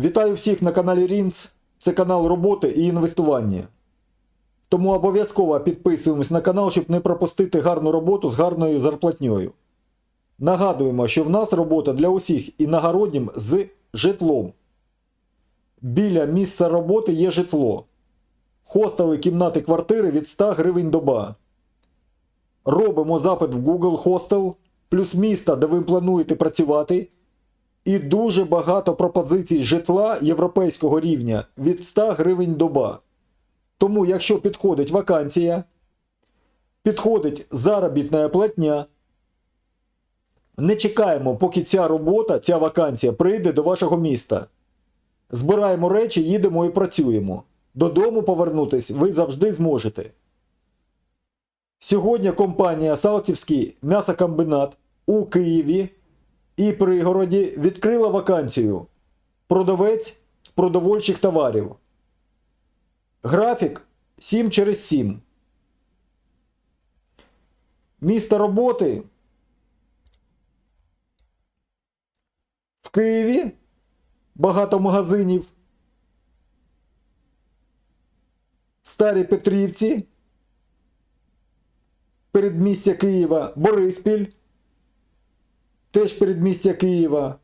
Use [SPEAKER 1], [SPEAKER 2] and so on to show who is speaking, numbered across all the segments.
[SPEAKER 1] Вітаю всіх на каналі Рінц. Це канал роботи і інвестування. Тому обов'язково підписуємось на канал, щоб не пропустити гарну роботу з гарною зарплатньою. Нагадуємо, що в нас робота для усіх іногороднім з житлом. Біля місця роботи є житло. Хостели, кімнати, квартири від 100 гривень доба. Робимо запит в Google Hostel, плюс міста, де ви плануєте працювати. І дуже багато пропозицій житла європейського рівня від 100 гривень доба. Тому, якщо підходить вакансія, підходить заробітна платня, не чекаємо, поки ця робота, ця вакансія прийде до вашого міста. Збираємо речі, їдемо і працюємо. Додому повернутись ви завжди зможете. Сьогодні компанія Салтівський м'ясокомбінат у Києві і пригороді відкрила вакансію продавець продовольчих товарів. Графік 7 через 7. Місто роботи в Києві. Багато магазинів. Старі Петрівці. Передмістя Києва, Бориспіль теж передмістя Києва,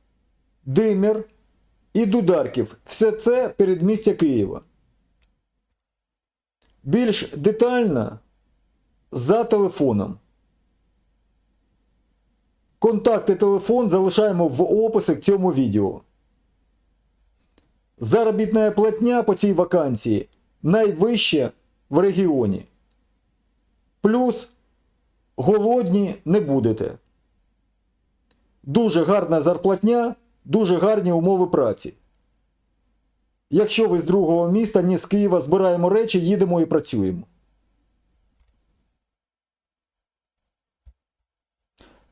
[SPEAKER 1] Димір і Дударків. Все це передмістя Києва. Більш детально за телефоном. Контакти телефон залишаємо в описі к цьому відео. Заробітна платня по цій вакансії найвища в регіоні. Плюс голодні не будете. Дуже гарна зарплатня, дуже гарні умови праці. Якщо ви з другого міста, ні з Києва збираємо речі, їдемо і працюємо.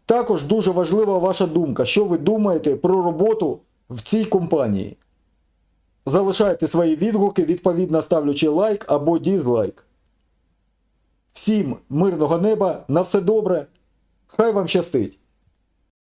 [SPEAKER 1] Також дуже важлива ваша думка, що ви думаєте про роботу в цій компанії. Залишайте свої відгуки, відповідно ставлячи лайк або дізлайк. Всім мирного неба, на все добре. Хай вам щастить!